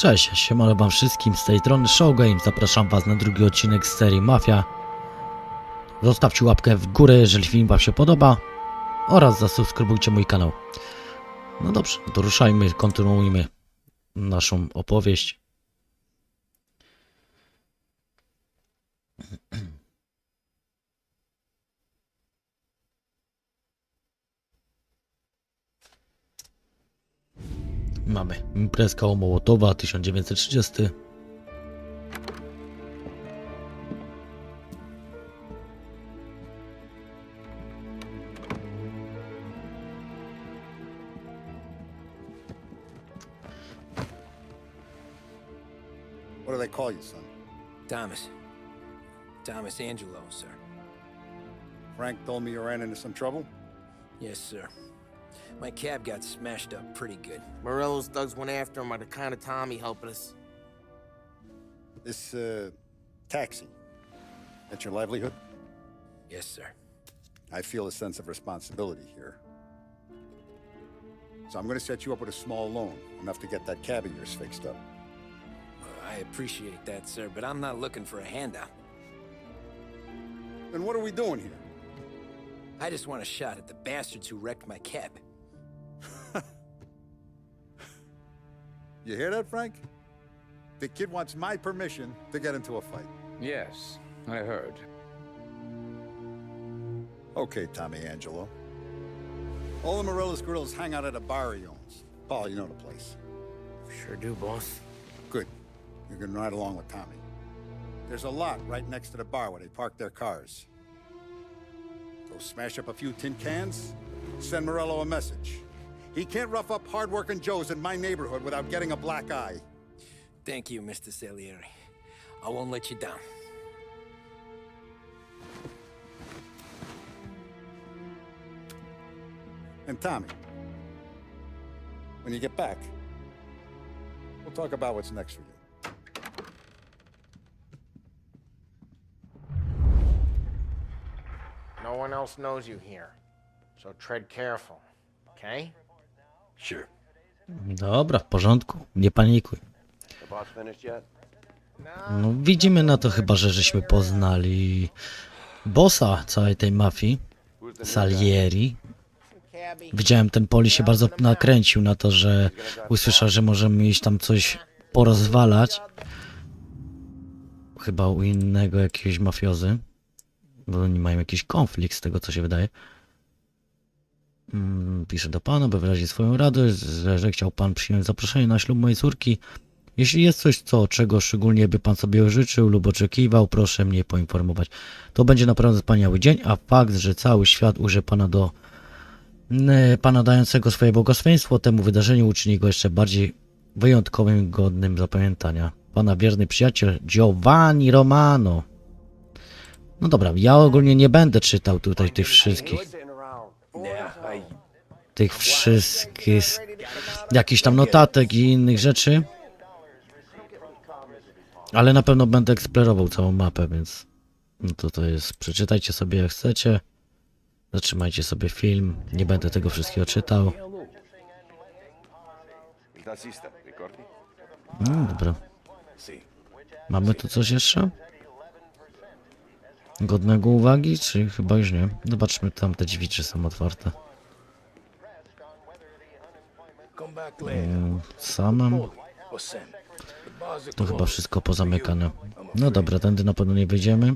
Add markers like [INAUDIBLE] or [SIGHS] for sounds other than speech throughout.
Cześć, siemano wam wszystkim z tej strony Showgame. Zapraszam was na drugi odcinek z serii Mafia. Zostawcie łapkę w górę, jeżeli film wam się podoba oraz zasubskrybujcie mój kanał. No dobrze, no to ruszajmy, kontynuujmy naszą opowieść. Mamy imprezka o Mołotowa 1930. What do they call you, son? Thomas. Thomas Angelo, sir. Frank told me you ran into some trouble? Yes, sir. My cab got smashed up pretty good. Morello's thugs went after him on account of Tommy helping us. This, uh, taxi. That's your livelihood? Yes, sir. I feel a sense of responsibility here. So I'm gonna set you up with a small loan, enough to get that cab of yours fixed up. Well, I appreciate that, sir, but I'm not looking for a handout. Then what are we doing here? I just want a shot at the bastards who wrecked my cab. [LAUGHS] You hear that, Frank? The kid wants my permission to get into a fight. Yes, I heard. Okay, Tommy Angelo. All the Morellas girls hang out at a bar he owns. Paul, you know the place. Sure do, boss. Good. You can ride along with Tommy. There's a lot right next to the bar where they park their cars. Go smash up a few tin cans, send Morello a message. He can't rough up hardworking Joes in my neighborhood without getting a black eye. Thank you, Mr. Salieri. I won't let you down. And Tommy, when you get back, we'll talk about what's next for you. One else knows you here. So tread careful, okay? Sure. Dobra, w porządku, nie panikuj. No, widzimy na to chyba, że żeśmy poznali bossa całej tej mafii, Salieri. Widziałem, ten Poli się bardzo nakręcił na to, że usłyszał, że możemy iść tam coś porozwalać. Chyba u innego jakiegoś mafiozy. Bo oni mają jakiś konflikt z tego, co się wydaje. Mm, Piszę do pana, by wyrazić swoją radość, że, że chciał pan przyjąć zaproszenie na ślub mojej córki. Jeśli jest coś, co, czego szczególnie by pan sobie życzył lub oczekiwał, proszę mnie poinformować. To będzie naprawdę wspaniały dzień, a fakt, że cały świat uży pana do Pana dającego swoje błogosławieństwo temu wydarzeniu uczyni go jeszcze bardziej wyjątkowym godnym zapamiętania. Pana wierny przyjaciel Giovanni Romano. No dobra, ja ogólnie nie będę czytał tutaj tych wszystkich, tych wszystkich jakichś tam notatek i innych rzeczy. Ale na pewno będę eksplorował całą mapę, więc no to to jest, przeczytajcie sobie jak chcecie. Zatrzymajcie sobie film, nie będę tego wszystkiego czytał. No dobra. Mamy tu coś jeszcze? Godnego uwagi, czy chyba już nie? Zobaczmy tam te drzwi, czy są otwarte. Mm, To chyba wszystko pozamykane. No dobra, tędy na pewno nie wyjdziemy.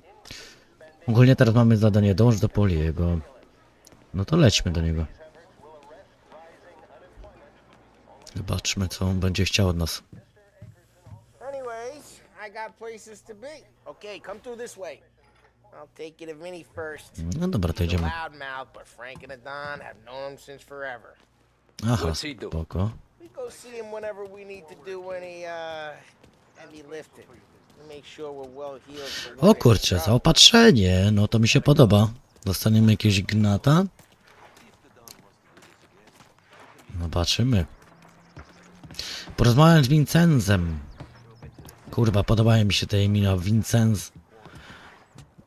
Ogólnie teraz mamy zadanie dąż do Poliego. No to lećmy do niego. Zobaczmy, co on będzie chciał od nas. Anyways, I got places to be. Okay, come through this way. I'll take you to Vinny first. No dobra, to He's a idziemy. loudmouth, but Frank and the Don have known him since forever. Aha, What's he do? spoko. We go see him whenever we need to do any, uh, heavy lifting. To make sure we're well healed for when O it's kurczę, trouble. zaopatrzenie, no to mi się podoba. Dostaniemy jakiegoś gnata? Zobaczymy. Porozmawiam z Vincenzem. Kurwa, podobają mi się te imiona Vincenz,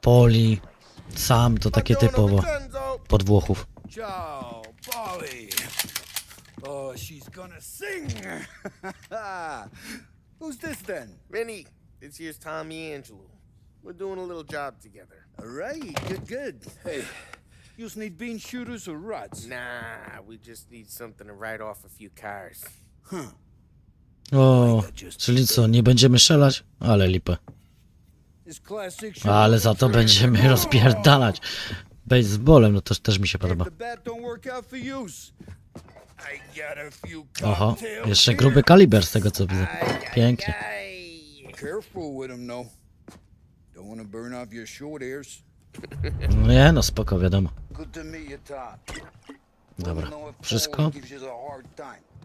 Poli, Sam, to takie typowo pod Włochów. Ciao, Polly. Oh, she's gonna sing. Who's this then? Vinny, this here's Tommy Angelo. We're doing a little job together. All right, good, good. Hey, you need bean shooters or rods? Nah, we just need something to write off a few cars. O, czyli co, nie będziemy strzelać? Ale lipę. Ale za to będziemy [LAUGHS] rozpierdalać. Baseballem, no to też mi się podoba. Oho, jeszcze gruby kaliber z tego co widzę. Pięknie. Nie, no spoko, wiadomo. Dobra, wszystko?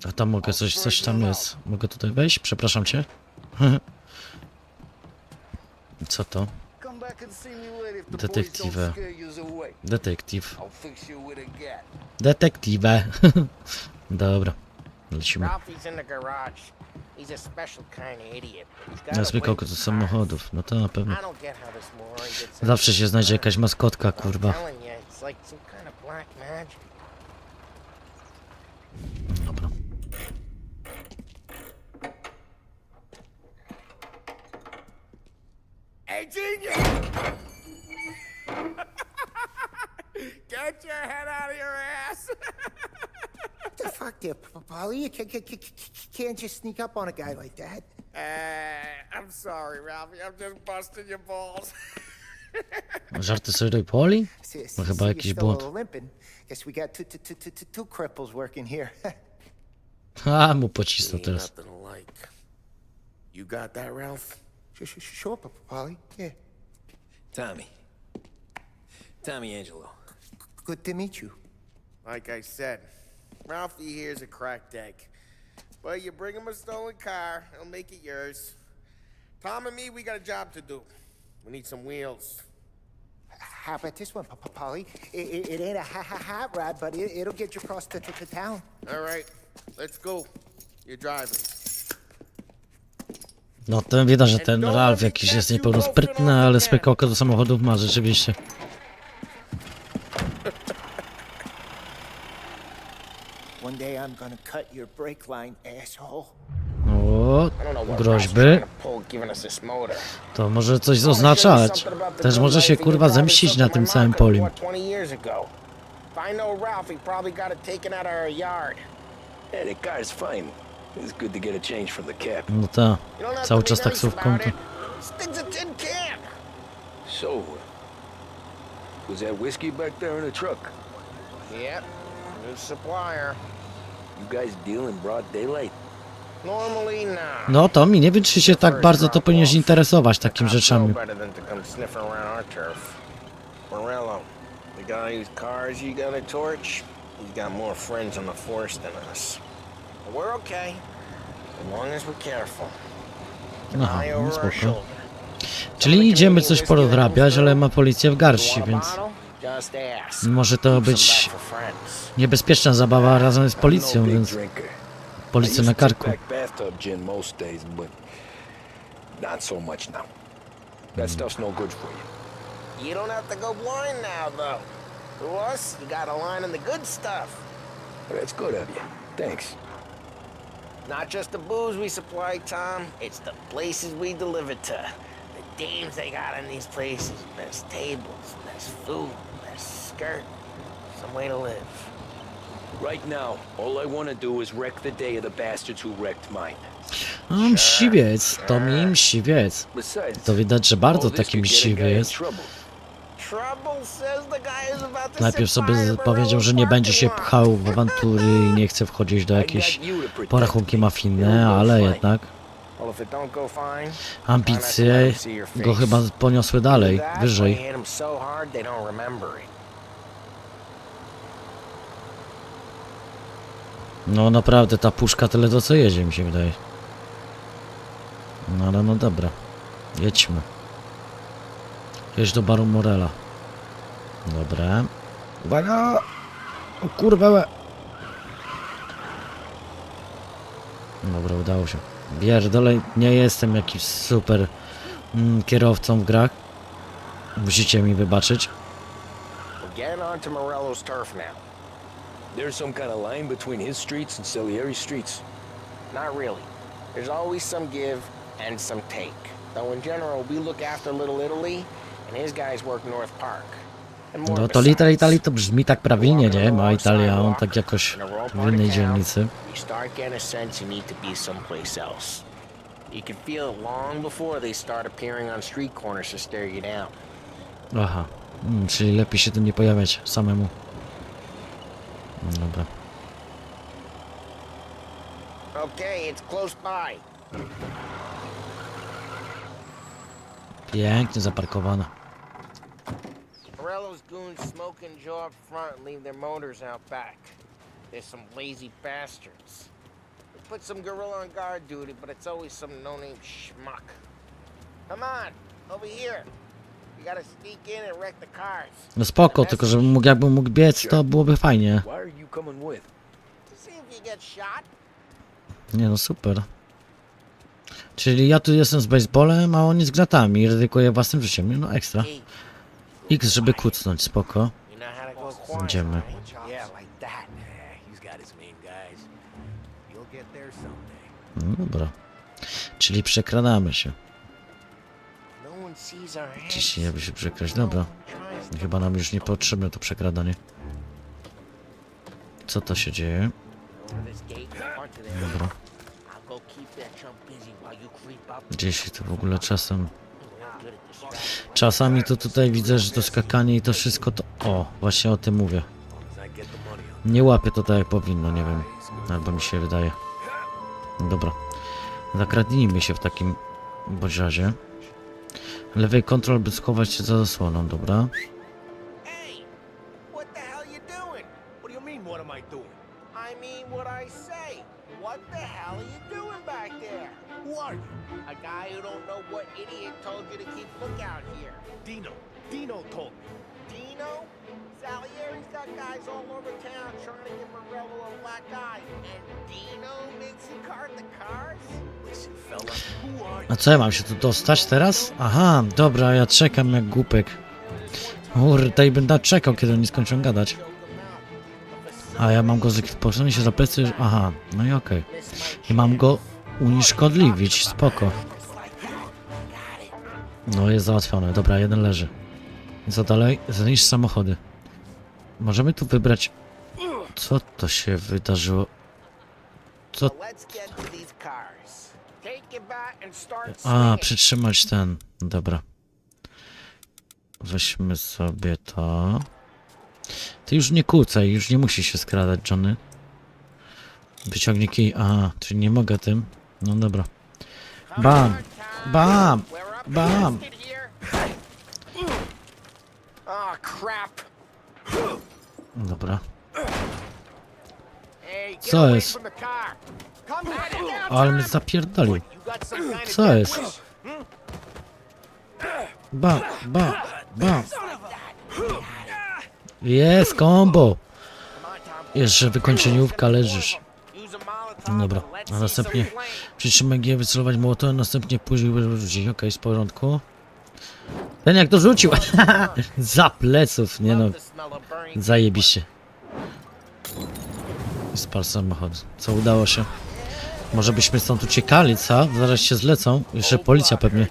A tam mogę coś, coś tam jest. Mogę tutaj wejść? Przepraszam cię. [LAUGHS] Co to? Come back and see me later if the boys Detektive. don't scare yous away. Detektyw. Detektywę. [LAUGHS] Dobra, lecimy. Ralphie's in the garage. He's a special kind of idiot. but he's got Na a zwykłe way with samochodów, no to na pewno. Zawsze się znajdzie jakaś maskotka, kurwa. telling you, it's like some kind of black magic. Dobra. Hey, genius! [LAUGHS] Get your head out of your ass! the fuck there, Polly? You ca- ca- ca- ca- can't just sneak up on a guy like that. uh, I'm sorry, Ralphie. I'm just busting your balls. [LAUGHS] Żarty sobie poli? See, see, No chyba jakiś you're still błąd. limping. Guess we got two, two, two, two, two, two cripples working here. [LAUGHS] A, mu pocisnął teraz. nothing like. You got that, Ralph? Sure, sure, sure, P- Polly. Yeah. Tommy. Tommy Angelo. Good to meet you. Like I said, Ralphie here's a cracked egg. But you bring him a stolen car, he'll make it yours. Tom and me, we got a job to do. We need some wheels. How about this one, P- P- Polly? It, it, it ain't a ha ha hot rod, but it, it'll get you across to, to, to town. All right, let's go. You're driving. No to widać, że ten Ralph jakiś jest niepełnosprytny, ale spykołkę do samochodów ma rzeczywiście. One day I'm gonna cut your brake line, asshole. O, groźby. To może coś oznaczać. Też może się kurwa zemścić na tym całym polim. 20 years ago. If I know Ralph, he probably got it taken out of our yard. Yeah, the car's fine. It's good to get a change from the cab. No ta, cały czas taksówką to... So, was that whiskey back there in the truck? Yep, new supplier. You guys deal in broad daylight? No to mi, nie wiem czy się tak bardzo to powinieneś interesować know rzeczami. better than to come sniffing around our turf. Morello, the guy whose cars you got a torch, he's got more friends on the force than us. We're okay, as long as we're careful. Aha, no spoko. Czyli idziemy coś porozrabiać, ale ma policję w garści, więc może to być niebezpieczna zabawa razem z policją, no big więc I na karku. stuff's no you. Don't have to go blind now, though. To us, you got a line on the good stuff. Well, that's good of you. Thanks. Not just the booze we supply, Tom. It's the places we deliver to. The dames they got in these places. Best tables, best food, best skirt. Some way to live. Right now, all I want to do is wreck the day of the bastards who wrecked mine. Mm, a mściwiec, to mi mściwiec. Besides, To widać, że bardzo all this taki could Najpierw sobie powiedział, że nie będzie się pchał w awantury i nie chce wchodzić do protect porachunki mafijne, ale jednak ambicje go chyba poniosły dalej, wyżej. No naprawdę, ta puszka tyle to co jedzie, mi się wydaje. No ale no dobra. Jedźmy. Jedź do baru Morela. Dobra. Uwaga! O kurwa! Dobra, udało się. Pierdolę, nie jestem jakiś super mm, kierowcą w grach. Musicie mi wybaczyć. Onto Morello's turf now. There's some kind of line between his streets and Salieri streets. Not really. there's always some give and some take. Though in general, we look after Little Italy, and his guys work North Park. No to Little. Italy to brzmi tak prawilnie, nie? Ma Italia, on tak jakoś w innej dzielnicy. You start getting a sense you need to be someplace else. You can feel it long before they start appearing on street corners to stare you down. Aha, mm, czyli lepiej się tu nie pojawiać samemu. Dobra. Okay, it's close by. Pięknie zaparkowana. Morello's goons smoke and jaw up front and leave their motors out back. There's some lazy bastards. We put some gorilla on guard duty, but it's always some no-name schmuck. Come on, over here. You gotta sneak in and wreck the cars. No spoko, tylko żebym mógł, jakbym mógł biec, to byłoby fajnie. Why are you coming with? To see if you get shot. Nie no, super. Czyli ja tu jestem z baseballem, a oni z gratami i ryzykuję własnym życiem. No ekstra. Hey, X, żeby kucnąć, spoko. Idziemy. No dobra. Czyli przekradamy się. Ciśnienie, aby się przekraść. Dobra. Chyba nam już nie potrzebne to przekradanie. Co to się dzieje? Dobra. Gdzieś to w ogóle czasem... Czasami to tutaj widzę, że to skakanie i to wszystko to... O, właśnie o tym mówię. Nie łapię to tak jak powinno, nie wiem. Albo mi się wydaje. Dobra. Zakradnijmy się w takim bądź razie. Lewej kontrol, by schować się za zasłoną, dobra? You to keep lookout here. Dino. Dino told me. Dino? Salieri's got guys all over town trying to get Morello a black eye. And Dino makes you card the cars? Listen, fella, who are you? A co ja mam się tu dostać teraz? Aha, dobra, ja czekam jak głupek. Kurde, i będę czekał, kiedy oni skończą gadać. A ja mam go posunąć się za plecy. Aha, no i okej. I mam go unieszkodliwić, spoko. No jest załatwione, dobra, jeden leży. Co dalej? Zniszcz samochody. Możemy tu wybrać... Co to się wydarzyło? Co? A, przytrzymać ten. Dobra. Weźmy sobie to. Ty już nie kłócaj, już nie musi się skradać, Johnny. Wyciągnij kij. A, czyli nie mogę tym. No dobra. Bam. Bam. Bam. Oh, crap. Dobra. Co jest? Ale mnie zapierdolił. Co jest? Bam, bam, bam. Jest, Tom. Jeszcze wykończeniówka, leżysz. Dobra, a następnie przytrzymaj G, wycelować mołotem, następnie później wyrzucić. Okej, z porządku. Ten jak to rzucił! [LAUGHS] Za pleców, nie no, zajebiście. I spal samochód. Co udało się? Może byśmy stąd uciekali, co? Zaraz się zlecą. Jeszcze policja pewnie.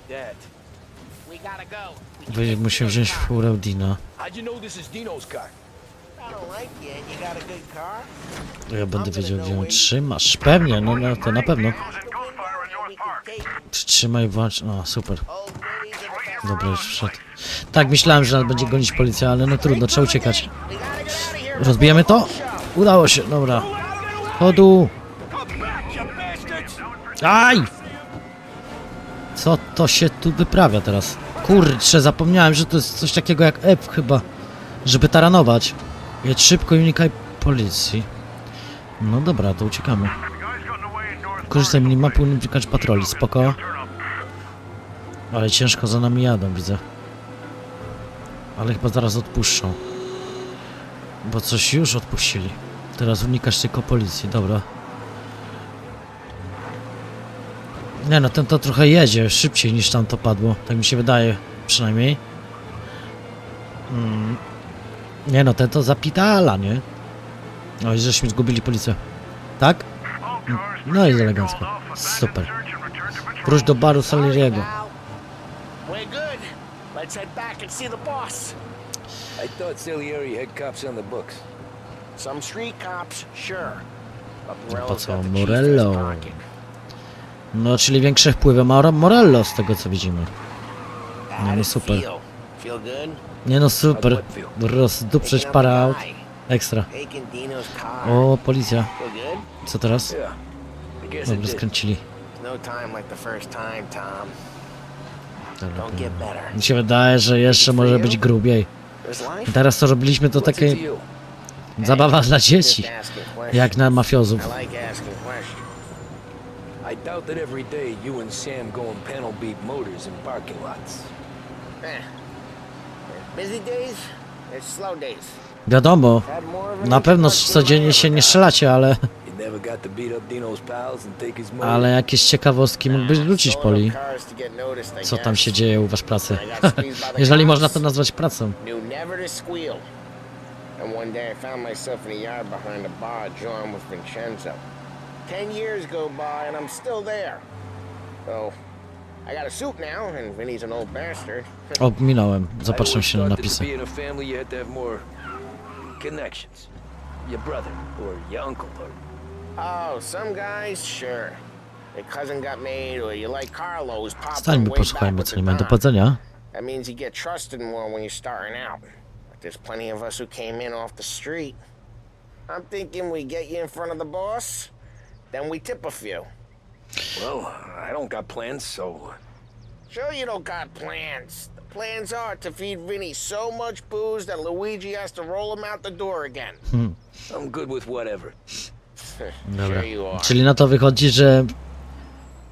Wy- Musimy wziąć furę Dina. Ja będę wiedział, gdzie ją trzymasz. Pewnie, no, no to na pewno. Przytrzymaj, włącz. O, super. Dobra, już wszedł. Tak, myślałem, że nas będzie gonić policja, ale no trudno, trzeba uciekać. Rozbijemy to? Udało się, dobra. Chodu! Aj! Co to się tu wyprawia teraz? Kurczę, zapomniałem, że to jest coś takiego jak F chyba. Żeby taranować. Jedź szybko i unikaj policji. No dobra, to uciekamy. Korzystaj minimapy, unikać patroli, spoko. Ale ciężko za nami jadą, widzę. Ale chyba zaraz odpuszczą. Bo coś już odpuścili. Teraz unikasz tylko policji, dobra. Nie no, ten to trochę jedzie szybciej niż tam to padło. Tak mi się wydaje, przynajmniej. Mm. Nie no, ten to zapitala, nie? No i żeśmy zgubili policję. Tak? No i elegancko. Super. Wróć do baru Salieriego. We're good. Let's head back and see the boss. I thought Salieri had cops on the books. Some street cops, sure. But po co Morello? No, czyli większe wpływy ma Morello z tego co widzimy. No does super. Nie no super. Rozduprzeć parę aut. Ekstra. O, policja. Co teraz? Dobra, skręcili. No. Dobra. Mi się wydaje, że jeszcze może być grubiej. Teraz co robiliśmy to to takie [LAUGHS] zabawa dla dzieci. Jak na mafiozów. I doubt that every day you and Sam go and panel beat motors in parking lots. Eh. Wiadomo, na pewno codziennie się nie ever strzelacie, ale, ale jakieś ciekawostki mógłbyś Sold Poli. Co tam się dzieje u was pracy. [LAUGHS] Jeżeli można to nazwać pracą. And one day I found myself in the yard behind a bar drawing with Vincenzo. Ten years go by and I'm still there. So, I got a suit now, and Vinny's an old bastard. O, minąłem. I Zapatrzę always się na napisy. To be in a family, you had to have more connections. Your brother or your uncle or Oh, some guys, sure. Your cousin got made, or you like Carlo, who's popped Stańmy, posłuchajmy, co nie mają do Don. powiedzenia. That means you get trusted more when you're starting out. But there's plenty of us who came in off the street. I'm thinking we get you in front of the boss, then we tip a few. Well, I don't got plans, so Sure you don't got plans. The plans are to feed Vinny so much booze that Luigi has to roll him out the door again. I'm good with whatever. [LAUGHS] Dobra. Sure you are. Czyli na to wychodzi, że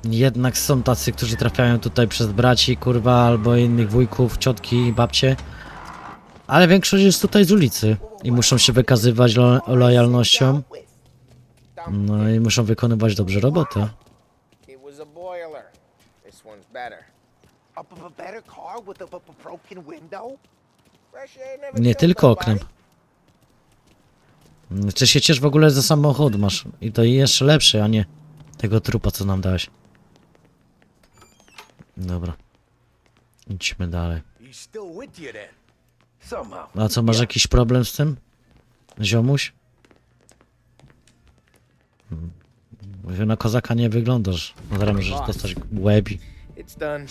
jednak są tacy, którzy trafiają tutaj przez braci, kurwa, albo innych wujków, ciotki i babcie. Ale większość jest tutaj z ulicy i muszą się wykazywać lo lojalnością. No i muszą wykonywać dobrze robotę. It was a boiler. This one's better. A b- b- better car with a b- b- broken window? Fresh air never Nie tylko oknem. Czy się ciesz w ogóle za samochód masz? I to jeszcze lepszy, a nie tego trupa, co nam dałeś. Dobra. Idźmy dalej. A co, masz jakiś problem z tym? Ziomuś? Hmm. Mówię, Na kozaka nie wyglądasz. Zaraz możesz dostać łebi. It's done.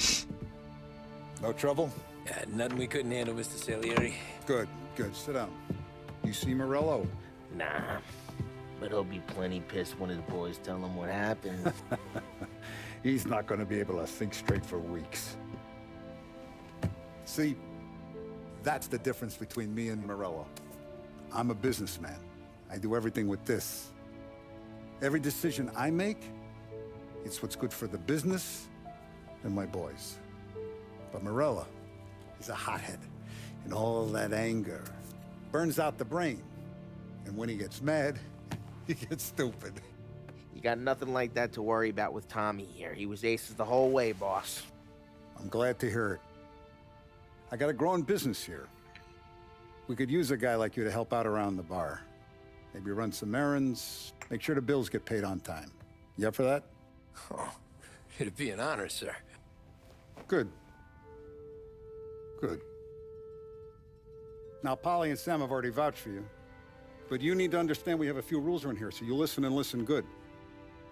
No trouble? Yeah, nothing we couldn't handle, Mr. Salieri. Good, good. Sit down. You see Morello? Nah. But he'll be plenty pissed when his boys tell him what happened. [LAUGHS] He's not going to be able to think straight for weeks. See, that's the difference between me and Morello. I'm a businessman. I do everything with this. Every decision I make, it's what's good for the business and my boys. But Morella, he's a hothead. And all that anger burns out the brain. And when he gets mad, [LAUGHS] he gets stupid. You got nothing like that to worry about with Tommy here. He was aces the whole way, boss. I'm glad to hear it. I got a growing business here. We could use a guy like you to help out around the bar. Maybe run some errands, make sure the bills get paid on time. You up for that? Oh, [LAUGHS] it'd be an honor, sir. Good. Good. Now, Polly and Sam have already vouched for you. But you need to understand we have a few rules around here, so you listen and listen good.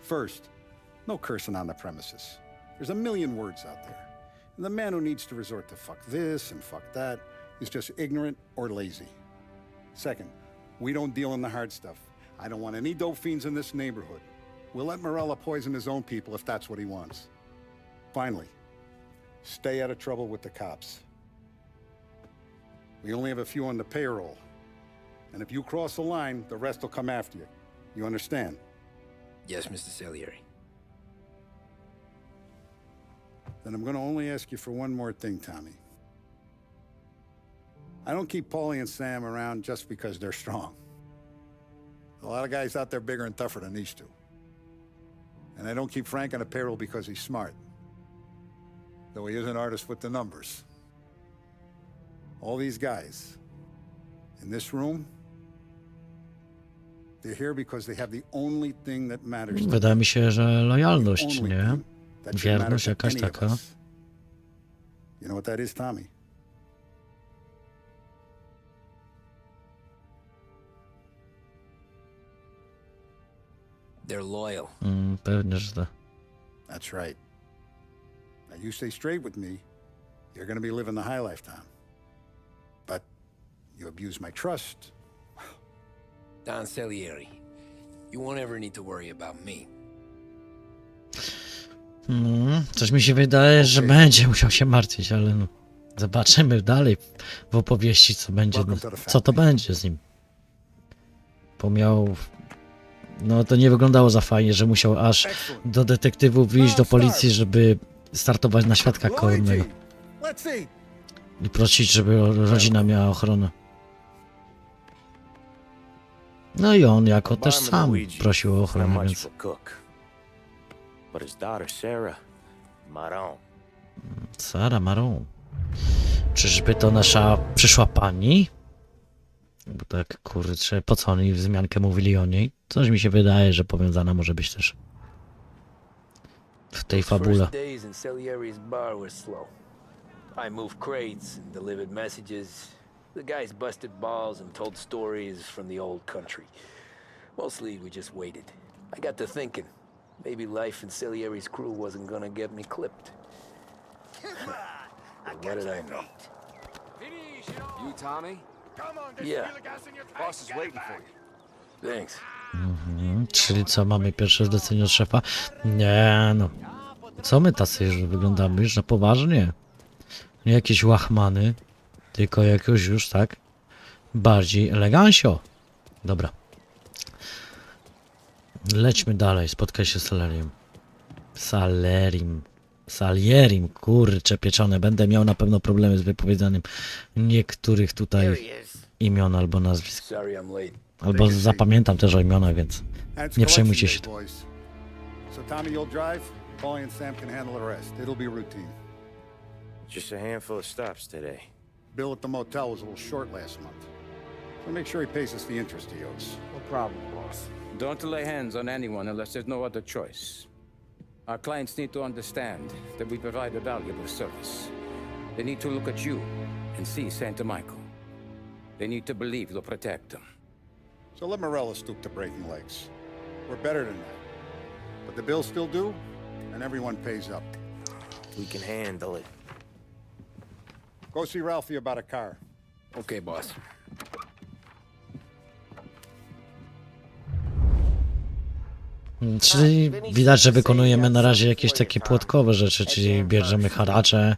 First, no cursing on the premises. There's a million words out there. And the man who needs to resort to fuck this and fuck that is just ignorant or lazy. Second, we don't deal in the hard stuff. I don't want any dope fiends in this neighborhood. We'll let Morella poison his own people if that's what he wants. Finally, stay out of trouble with the cops. We only have a few on the payroll. And if you cross the line, the rest will come after you. You understand? Yes, Mr. Salieri. Then I'm going to only ask you for one more thing, Tommy. I don't keep Paulie and Sam around just because they're strong. A lot of guys out there bigger and tougher than these two. And I don't keep Frank on the payroll because he's smart. Though he is an artist with the numbers. All these guys in this room, They're here because they have the only thing that matters to Wydaje mi się, że lojalność, nie? that should Wierność matter to jakaś of taka. You know what that is, Tommy? They're loyal. Mm, pewnie, że tak. That's right. Now, you stay straight with me, you're going to be living the high life, Tom. But you abuse my trust. [SIGHS] Don Salieri, you won't ever need to worry about me. Mm, coś mi się wydaje, że będzie musiał się martwić, ale no. Zobaczymy dalej w opowieści, co będzie. The Co to będzie z nim. Bo miał. No to nie wyglądało za fajnie, że musiał aż do detektywów wyjść do policji, żeby startować na świadka koronnego. I prosić, żeby ro- rodzina miała ochronę. No i on jako też sam prosił o ochronę, więc. Sara Maron. Czyżby to nasza przyszła pani? Bo tak, kurczę, po co oni wzmiankę mówili o niej? Coś mi się wydaje, że powiązana może być też w tej fabule. First days in Salieri's bar were slow. I moved crates and delivered messages. The guys busted balls and told stories from the old country. Mostly we just waited. I got to thinking, maybe life in Salieri's crew wasn't gonna get me clipped. [LAUGHS] But what did I know? You, Tommy? Come on, Yeah, Boss is waiting for you. thanks. Mhm, Czyli co, mamy pierwsze zlecenie od szefa? Nie no. Co my tacy już wyglądamy? Już na poważnie? Nie jakieś łachmany, tylko jakoś już tak bardziej elegancio. Dobra. Lećmy dalej, spotkaj się z Saleriem. Salerim. Salierim, kurcze pieczone. Będę miał na pewno problemy z wypowiedzianym niektórych tutaj imion albo nazwisk. Sorry I'm late. Albo zapamiętam też o imionach, więc Nie przejmujcie się. So Tommy, you'll drive. Paulie and Sam can handle the rest. It'll be routine. Just a handful of stops today. Bill at the motel was a little short last month. So make sure he pays us the interest he owes. No problem, boss. Don't lay hands on anyone unless there's no other choice. Our clients need to understand that we provide a valuable service. They need to look at you and see Santa Michael. They need to believe you'll protect them. So let Morella stoop to breaking legs. We're better than that. But the bills still due, and everyone pays up. We can handle it. Go see Ralphie about a car. Okay, boss. Czyli widać, że wykonujemy na razie jakieś takie płotkowe rzeczy, czyli bierzemy haracze,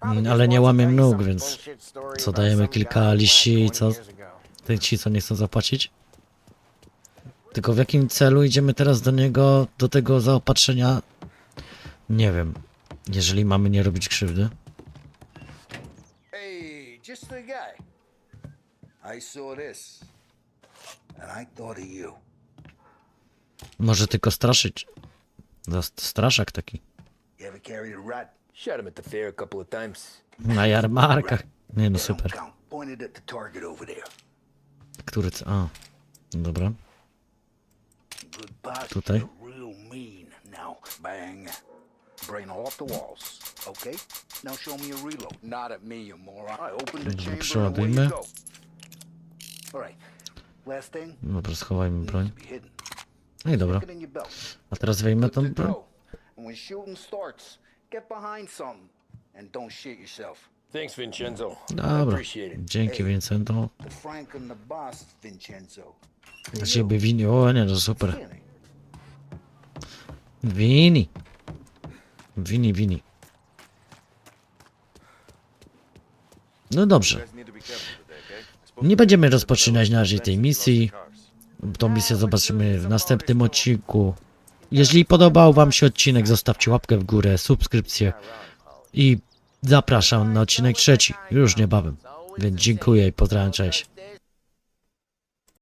ale nie łamiemy nóg, więc co, dajemy kilka liści i co? Ty ci, co nie chcą zapłacić? Tylko w jakim celu idziemy teraz do niego, do tego zaopatrzenia? Nie wiem. Jeżeli mamy nie robić krzywdy. Hey, just the guy. I saw this, and I thought of you. Może tylko straszyć. Straszak taki. You ever carried a rat? Shot him at the fair a couple of times. Na jarmarkach. Nie no, super. count. Pointed at the target over there. Który... c- A. Dobra. Good boss. Tutaj. you're Real mean. Now, bang. Brain off the walls. Okay? Now show me a reload. Not at me, you moron. I opened the chamber and away przeładujmy. you go. All right. Last thing. Dobra, schowajmy broń. needs to be hidden. No i dobra. Stick it in your belt. A teraz wyjmę Good tą broń. go. And when shooting starts, get behind something and don't shit yourself. Thanks, Vincenzo. I Dobra. appreciate it. Dzięki Vincento. The Frank and the boss, Vincenzo. Dla ciebie wini. O nie, to super. Feeling. Wini. Wini, wini. No dobrze. Nie będziemy rozpoczynać na razie tej misji. Tą misję zobaczymy w następnym odcinku. Jeżeli podobał Wam się odcinek, zostawcie łapkę w górę, subskrypcję i zapraszam na odcinek trzeci, już niebawem. Więc dziękuję i pozdrawiam, cześć.